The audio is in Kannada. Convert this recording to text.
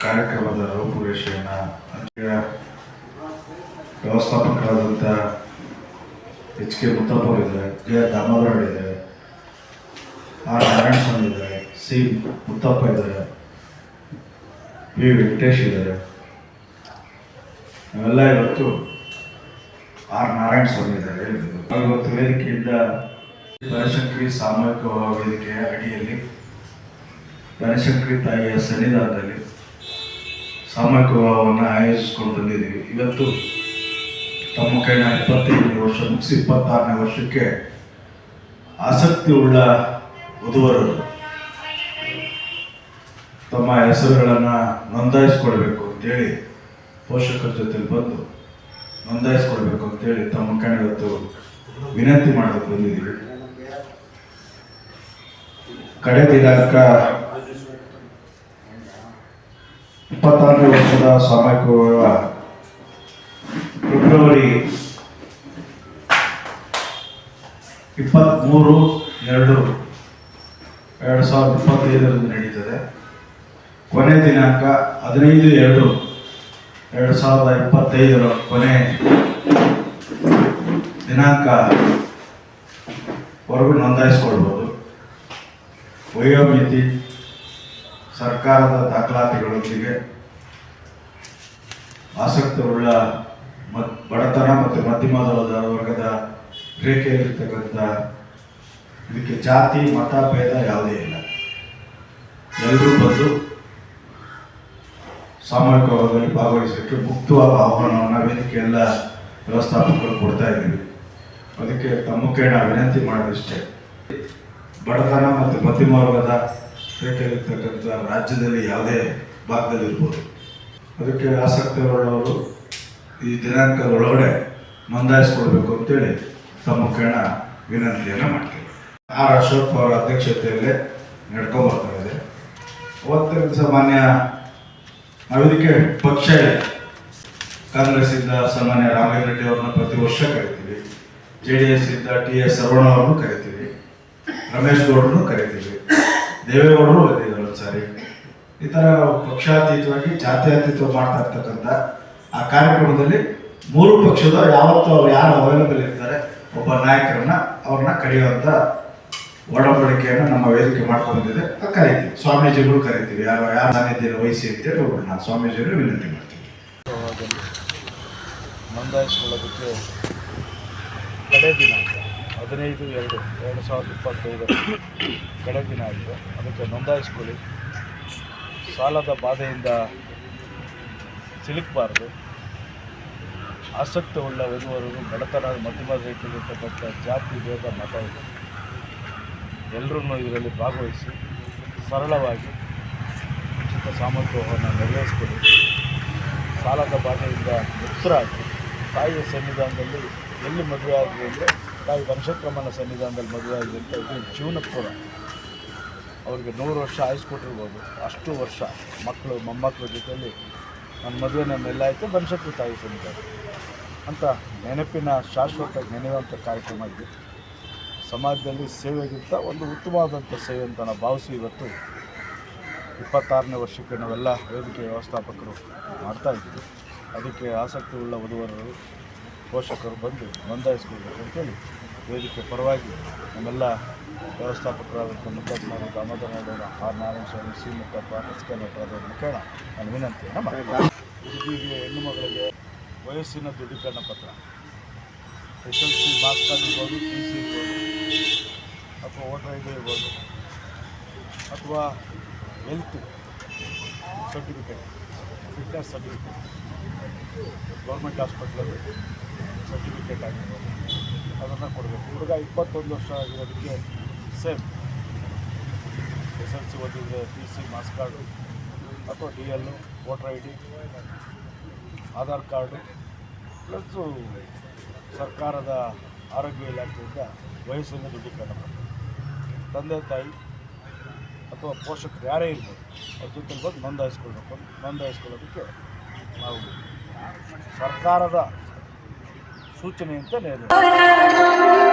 ಕಾರ್ಯಕ್ರಮದ ರೂಪುರೇಷೆಯನ್ನು ವ್ಯವಸ್ಥಾಪಕರಾದಂಥ ಎಚ್ ಕೆ ಮುತ್ತಪ್ಪ ಇದ್ದಾರೆ ಕೆ ದಾಮೋದರ್ ಇದ್ದಾರೆ ಆರ್ ನಾರಾಯಣ ಸ್ವಾಮಿ ಇದ್ದಾರೆ, ಸಿ ಮುತ್ತಪ್ಪ ಇದ್ದಾರೆ, ಪಿ ವೆಂಕಟೇಶ್ ಇದ್ದಾರೆ. ನಾವೆಲ್ಲ ಇವತ್ತು ಆರ್ ನಾರಾಯಣ ಸ್ವಾಮಿ ಇದ್ದಾರೆ ಇವತ್ತು ವೇದಿಕೆಯಿಂದ ಬನಶಂಕರಿ ಸಾಮೂಹಿಕ ವೇದಿಕೆಯ ಅಡಿಯಲ್ಲಿ ಬನಶಂಕರಿ ತಾಯಿಯ ಸನ್ನಿಧಾನದಲ್ಲಿ ಸಾಮೂಹಿಕ ಆಯೋಜಿಸ್ಕೊಂಡು ಬಂದಿದ್ದೀವಿ. ಇವತ್ತು ತಮ್ಮ ಕೈನ ಇಪ್ಪತ್ತೈದನೇ ವರ್ಷ ಮುಗಿಸಿ ಇಪ್ಪತ್ತಾರನೇ ವರ್ಷಕ್ಕೆ ಆಸಕ್ತಿ ಉಳ್ಳ ವಧುವರು ತಮ್ಮ ಹೆಸರುಗಳನ್ನು ನೋಂದಾಯಿಸ್ಕೊಳ್ಬೇಕು ಅಂತೇಳಿ ಪೋಷಕರ ಜೊತೆ ಬಂದು ನೋಂದಾಯಿಸ್ಕೊಳ್ಬೇಕು ಅಂತೇಳಿ ತಮ್ಮ ಕೈನ ಇವತ್ತು ವಿನಂತಿ ಮಾಡೋದಕ್ಕೆ ಬಂದಿದ್ದೀವಿ. ಕಡೆ ದಿನಾಂಕ ಇಪ್ಪತ್ತಾರನೇ ವರ್ಷದ ವಿವಾಹ. ಫೆಬ್ರವರಿ ಇಪ್ಪತ್ತ್ಮೂರು ಎರಡು ಎರಡು ಸಾವಿರದ ಇಪ್ಪತ್ತೈದರಂದು ನಡೀತದೆ. ಕೊನೆ ದಿನಾಂಕ ಹದಿನೈದು ಎರಡು ಎರಡು ಸಾವಿರದ ಇಪ್ಪತ್ತೈದರ ಕೊನೆ ದಿನಾಂಕ ವರೆಗೂ ನೋಂದಾಯಿಸ್ಕೊಳ್ಬೋದು. ವಯೋಮಿತಿ ಸರ್ಕಾರದ ದಾಖಲಾತಿಗಳೊಂದಿಗೆ ಆಸಕ್ತರುಳ್ಳ ಮತ್, ಬಡತನ ಮತ್ತು ಮಧ್ಯಮ ವರ್ಗದ ರೇಖೆಯಲ್ಲಿರ್ತಕ್ಕಂಥ ಇದಕ್ಕೆ ಜಾತಿ, ಮತ, ಭೇದ ಯಾವುದೇ ಇಲ್ಲ. ಎಲ್ಲರೂ ಬಂದು ಸಾಮೂಹಿಕ ವರ್ಗದಲ್ಲಿ ಭಾಗವಹಿಸಲಿಕ್ಕೆ ಮುಕ್ತವಾದ ಆಹ್ವಾನವನ್ನು ವೇದಿಕೆ ಎಲ್ಲ ವ್ಯವಸ್ಥಾಪಕರು ಕೊಡ್ತಾ ಇದ್ದೀವಿ. ಅದಕ್ಕೆ ತಮ್ಮ ಕೇಳ ವಿನಂತಿ ಮಾಡೋದಿಷ್ಟೇ. ಬಡತನ ಮತ್ತು ಮಧ್ಯಮ ವರ್ಗದ ರೇಖೆಯಲ್ಲಿರ್ತಕ್ಕಂಥ ರಾಜ್ಯದಲ್ಲಿ ಯಾವುದೇ ಭಾಗದಲ್ಲಿ ಅದಕ್ಕೆ ಅದಕ್ಕೆ ಆಸಕ್ತಿಯುಳ್ಳವರು ಈ ದಿನಾಂಕದ ಒಳಗಡೆ ನೋಂದಾಯಿಸ್ಕೊಳ್ಬೇಕು ಅಂತೇಳಿ ತಮ್ಮ ಕೈನ ವಿನಂತಿಯನ್ನು ಮಾಡ್ತೀವಿ. ಆರ್ ಅಶೋಕ್ ಅವರ ಅಧ್ಯಕ್ಷತೆಯಲ್ಲೇ ನಡ್ಕೊಬರ್ತಾ ಬರ್ತಾ ಇದೆ. ಅವತ್ತಿನ ಸಾಮಾನ್ಯ ಮಾನ್ಯ ನಾವು ಇದಕ್ಕೆ ಪಕ್ಷ ಕಾಂಗ್ರೆಸ್ ಇಂದ ಸಾಮಾನ್ಯ ರಾಮಲಿಂಗ ರೆಡ್ಡಿ ಅವ್ರನ್ನ ಪ್ರತಿ ವರ್ಷ ಕರಿತೀವಿ. ಜೆ ಡಿ ಎಸ್ ಇಂದ ಟಿ ಎಸ್ ಸರವಣ ಅವ್ರನ್ನೂ ಕರಿತೀವಿ. ರಮೇಶ್ ಗೌಡ್ರನ್ನು ಕರಿತೀವಿ. ದೇವೇಗೌಡರು ಒಂದ್ಸಾರಿ. ಈ ಥರ ಪಕ್ಷಾತೀತವಾಗಿ ಜಾತ್ಯಾತೀತವ ಮಾಡ್ತಾ ಇರ್ತಕ್ಕಂಥ ಆ ಕಾರ್ಯಕ್ರಮದಲ್ಲಿ ಮೂರು ಪಕ್ಷದ ಯಾವತ್ತು ಅವ್ರು ಯಾರು ಅವೈಲಬಲ್ ಇರ್ತಾರೆ, ಒಬ್ಬ ನಾಯಕರನ್ನ ಅವ್ರನ್ನ ಕರೆಯುವಂಥ ಒಡಂಬಡಿಕೆಯನ್ನು ನಮ್ಮ ವೇದಿಕೆ ಮಾಡ್ಕೊಂಡಿದೆ ಕರಿತೀವಿ. ಸ್ವಾಮೀಜಿಗಳು ಕರಿತೀವಿ. ಯಾರು ಯಾರು ಸಾನ್ನಿಧ್ಯ ವಹಿಸಿ ಅಂತೇಳಿ ಹೋಗೋಣ ಸ್ವಾಮೀಜಿಗಳು ವಿನಂತಿ ಮಾಡ್ತೀವಿ ನೋಂದಾಯಿಸಿಕೊಳ್ಳೋದಕ್ಕೆ ಕಡೆ ದಿನಾಂಕ. ಹದಿನೈದು, ಎರಡು ಎರಡು ಸಾವಿರದ ಇಪ್ಪತ್ತೈದರ ಕೆಳಗಿನ ಆಗಿದೆ ಅದಕ್ಕೆ ನೋಂದಾಯಿಸ್ಕೊಳ್ಳಿ ಸಾಲದ ಬಾಧೆಯಿಂದ ಸಿಲುಕಬಾರ್ದು. ಆಸಕ್ತವುಳ್ಳ ವಧುವರರು ಬಡತನ ಮಧ್ಯಮ ರೈತರಿರ್ತಕ್ಕಂಥ ಜಾತಿ, ಭೇದ, ಮತ ಇದೆ. ಎಲ್ಲರೂ ಇದರಲ್ಲಿ ಭಾಗವಹಿಸಿ ಸರಳವಾಗಿ ಉಚಿತ ಸಾಮರ್ಥ್ಯವನ್ನು ನೆರವೇರಿಸ್ಕೊಳ್ಳಿ ಸಾಲದ ಬಾಧೆಯಿಂದ ಮುಕ್ತರಾಗಿ ತಾಯಿಯ ಸನ್ನಿಧಾನದಲ್ಲಿ ಎಲ್ಲಿ ಮದುವೆ ಆಗಿದೆ ಅಂದರೆ ತಾಯಿ ವಂಶಕ್ರಮಣ ಸನ್ನಿಧಾನದಲ್ಲಿ ಮದುವೆ ಆಗಿದೆ ಅಂತ ಇದು ಜೀವನ ಕೂಡ ಅವ್ರಿಗೆ ನೂರು ವರ್ಷ ಆಯುಸ್ ಕೊಟ್ಟಿರ್ಬೋದು. ಅಷ್ಟು ವರ್ಷ ಮಕ್ಕಳು, ಮೊಮ್ಮಕ್ಕಳ ಜೊತೆಯಲ್ಲಿ ನನ್ನ ಮದುವೆ ನಮ್ಮೆಲ್ಲ ಆಯಿತು ವಂಶಕ್ರ ತಾಯಿ ಸನ್ನಿಧಾನ. ಅಂತ ನೆನಪಿನ ಶಾಶ್ವತ ನೆನೆಯುವಂಥ ಕಾರ್ಯಕ್ರಮ ಇದೆ. ಸಮಾಜದಲ್ಲಿ ಸೇವೆಗಿಂತ ಒಂದು ಉತ್ತಮವಾದಂಥ ಸೇವೆ ಅಂತ ನಾವು ಭಾವಿಸಿ ಇವತ್ತು ಇಪ್ಪತ್ತಾರನೇ ವರ್ಷಕ್ಕೆ ನಾವೆಲ್ಲ ವೇದಿಕೆ ವ್ಯವಸ್ಥಾಪಕರು ಮಾಡ್ತಾ ಇದ್ದೀವಿ. ಅದಕ್ಕೆ ಆಸಕ್ತಿ ಉಳ್ಳ ವಧುವರರು ಪೋಷಕರು ಬಂದು ನೋಂದಾಯಿಸ್ಕೊಳ್ಬೇಕು ಅಂತೇಳಿ ವೇದಿಕೆ ಪರವಾಗಿ ನಮ್ಮೆಲ್ಲ ವ್ಯವಸ್ಥಾಪಕರಾದಂಥ ಮುದ್ದಪ್ಪನವರು Damodara R Narayana Swamy C Muthappa S K ನಟರಾದ ಮುಖೇಣ ನಾನು ವಿನಂತಿಯನ್ನು ಮಾಡಿದ್ದೀವಿ ಹೆಣ್ಣು ಮಗಳಿಗೆ ವಯಸ್ಸಿನ ದೃಢೀಕರಣ ಪತ್ರ. S L C marks card ಇರ್ಬೋದು, ಪಿ ಸಿ ಇರ್ಬೋದು, ಅಥವಾ ವೋಟರ್ ಐ ಡಿ ಇರ್ಬೋದು, ಅಥವಾ health certificate, fitness certificate. Government ಹಾಸ್ಪಿಟ್ಲಲ್ಲಿ ಸರ್ಟಿಫಿಕೇಟ್ ಆಗಿರ್ಬೋದು ಅದನ್ನು ಕೊಡಬೇಕು. ಹುಡುಗ ಇಪ್ಪತ್ತೊಂದು ವರ್ಷ ಆಗಿರೋದಕ್ಕೆ ಸೇಮ್. ಎಸ್ ಎಲ್ ಸಿ ಓದಿದ್ರೆ ಪಿ ಸಿ ಮಾಸ್ ಕಾರ್ಡು ಅಥವಾ D L voter I D, Aadhaar card plus ಸರ್ಕಾರದ ಆರೋಗ್ಯ ಇಲಾಖೆಯಿಂದ ವಯಸ್ಸಿನ ದೃಢೀಕರಣ ಮಾಡಬೇಕು ತಂದೆ, ತಾಯಿ ಅಥವಾ ಪೋಷಕರು ಯಾರೇ ಇರ್ಬೋದು, ಅವ್ರ ಜೊತೆಗೆ ಬಂದು ನೋಂದಾಯಿಸ್ಕೊಳ್ಬೇಕು. ನೋಂದಾಯಿಸ್ಕೊಳ್ಳೋದಕ್ಕೆ ನಾವು ಸರ್ಕಾರದ ಸೂಚನೆಯಂತೆ ನೇರ